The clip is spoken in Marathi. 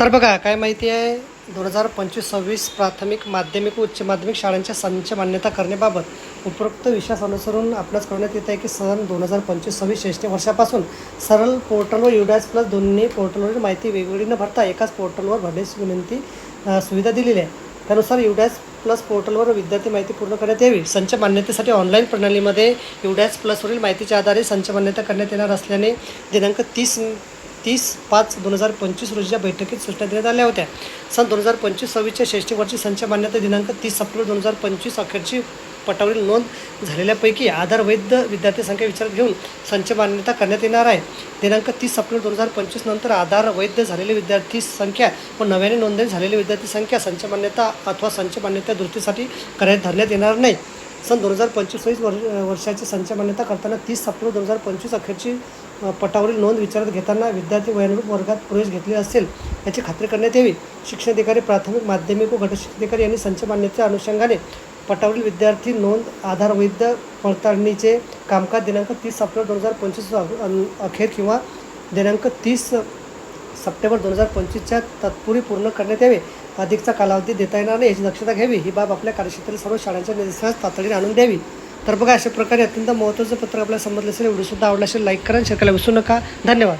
तर बघा काय माहिती आहे? दोन हजार पंचवीस सव्वीस प्राथमिक माध्यमिक व उच्च माध्यमिक शाळांच्या संच मान्यता करण्याबाबत उपरोक्त विषयास अनुसरून आपल्यास कळण्यात येत आहे की सन दोन हजार पंचवीस सव्वीस शैक्षणिक वर्षापासून सरळ पोर्टलवर युडॅस प्लस दोन्ही पोर्टलवरील माहिती वेगवेगळी न भरता एकाच पोर्टलवर भरण्याची विनंती सुविधा दिलेली आहे. त्यानुसार युडॅस प्लस पोर्टलवर विद्यार्थी माहिती पूर्ण करण्यात यावी. संच मान्यतेसाठी ऑनलाईन प्रणालीमध्ये युडॅस प्लसवरील माहितीच्या आधारे संच मान्यता करण्यात येणार असल्याने दिनांक तीस तीस पाच दोन हजार पंचवीस रोजीच्या बैठकीत सूचना देण्यात आल्या होत्या. सन दोन हजार पंचवीस सव्वीसच्या शैक्षणिक वर्षी संच मान्यता दिनांक तीस सप्टेंबर दोन हजार पंचवीस अखेरची पटावरील नोंद झालेल्यापैकी आधार वैध विद्यार्थी संख्या विचारात घेऊन संच मान्यता करण्यात येणार आहे. दिनांक तीस सप्टेंबर दोन हजार पंचवीस नंतर आधार वैध झालेले विद्यार्थी संख्या व नव्याने नोंदणी झालेली विद्यार्थी संख्या संच मान्यता अथवा संच मान्यता दुरुस्तीसाठी करण्यात धरण्यात येणार नाही. सन दोन हजार पंचवीस वर्ष वर्षाची संच मान्यता करताना तीस सप्टेंबर दोन हजार पंचवीस अखेरची पटावरील नोंद विचारात घेताना विद्यार्थी वयानुरूप वर्गात प्रवेश घेतले असेल याची खात्री करण्यात यावी. शिक्षणाधिकारी प्राथमिक माध्यमिक व गटशिक्षणाधिकारी यांनी संच मान्यतेच्या अनुषंगाने पटावरील विद्यार्थी नोंद आधार वैध पडताळणीचे कामकाज दिनांक तीस सप्टेंबर दोन हजार पंचवीस अखेर किंवा दिनांक तीस सप्टेंबर दोन हजार पंचवीसच्या तत्पूर्वी पूर्ण करण्यात यावे. अधिकचा कालावधी देता येणार नाही याची दक्षता घ्यावी. ही बाब आपल्या कार्यक्षेत्रातील सर्व शाळांच्या निदर्शनास तातडीने आणून द्यावी. तर बघा अशा प्रकारे अत्यंत महत्त्वाचं पत्र आपल्याला समजलं असेल व्हिडिओसुद्धा आवडलं असेल लाईक करा शेअर करायला विसरू नका. धन्यवाद.